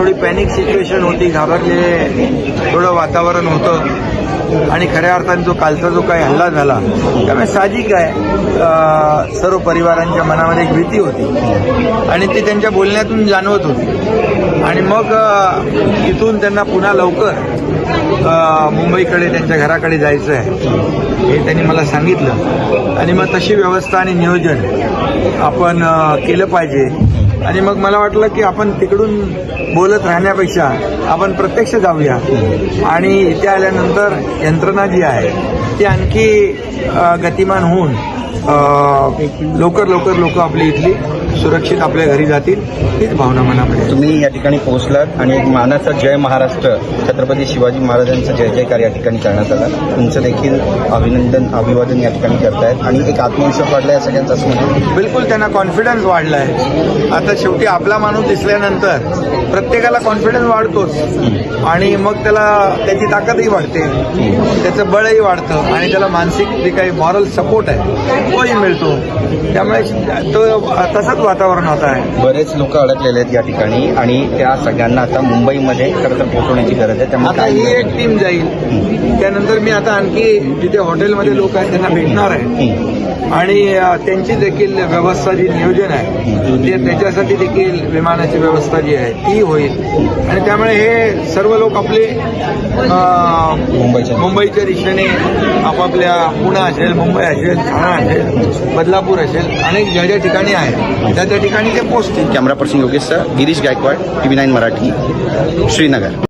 थोडी panic situation होती घाबरले थोडं वातावरण होतं. आणि खऱ्या अर्थाने जो कालचा जो काही हल्ला झाला त्यामुळे साहजिक आहे. सर्व परिवारांच्या मनामध्ये एक भीती होती. आणि ती त्यांच्या बोलण्यातून जाणवत होती. आणि मग इथून त्यांना पुन्हा लवकर मुंबईकडे त्यांच्या घराकडे जायचं आहे. हे त्यांनी मला सांगितलं. आणि मग तशी व्यवस्था आणि नियोजन आपण केलं पाहिजे. आणि मग मला वाटलं की आपण तिकडून बोलत राहण्यापेक्षा आपण प्रत्यक्ष जाऊया. आणि इथे आल्यानंतर यंत्रणा जी आहे ती आणखी गतिमान होऊन लवकर लवकर लोक आपली इथली सुरक्षित आपल्या घरी जातील हीच भावना मनामध्ये आहे. तुम्ही या ठिकाणी पोहोचलात आणि एक मानाचा जय महाराष्ट्र छत्रपती शिवाजी महाराजांचा जय जयकार या ठिकाणी करण्यात आला. तुमचं देखील अभिनंदन अभिवादन या ठिकाणी करतायत आणि एक आत्मविश्वास वाढला या सगळ्यांचा असं म्हणतो बिलकुल त्यांना कॉन्फिडन्स वाढला आहे आता शेवटी आपला माणूस दिसल्यानंतर प्रत्येकाला कॉन्फिडन्स वाढतोच. आणि मग त्याला त्याची ताकदही वाढते. त्याचं बळही वाढतं आणि त्याला मानसिक जे काही मॉरल सपोर्ट आहे तोही मिळतो. त्यामुळे तो तसंच वातावरण होत आहे. बरेच लोक अडकलेले आहेत या ठिकाणी आणि त्या सगळ्यांना आता मुंबईमध्ये खरं तर पोहोचवण्याची गरज आहे. त्यामुळे आता ही एक टीम जाईल. त्यानंतर मी आता आणखी जिथे हॉटेलमध्ये लोक आहेत त्यांना भेटणार आहे. आणि त्यांची देखील व्यवस्था जी नियोजन आहे ते त्याच्यासाठी देखील विमानाची व्यवस्था जी आहे ती होईल. आणि त्यामुळे हे सर्व लोक आपले मुंबईच्या दिशेने आपापल्या पुणे असेल मुंबई असेल ठाणा असेल बदलापूर असेल अनेक ज्या ज्या ठिकाणी आहे त्या त्या ठिकाणी ते पोहोचतील camera person Yogesh sir Girish Gaikwad TV nine Marathi Srinagar.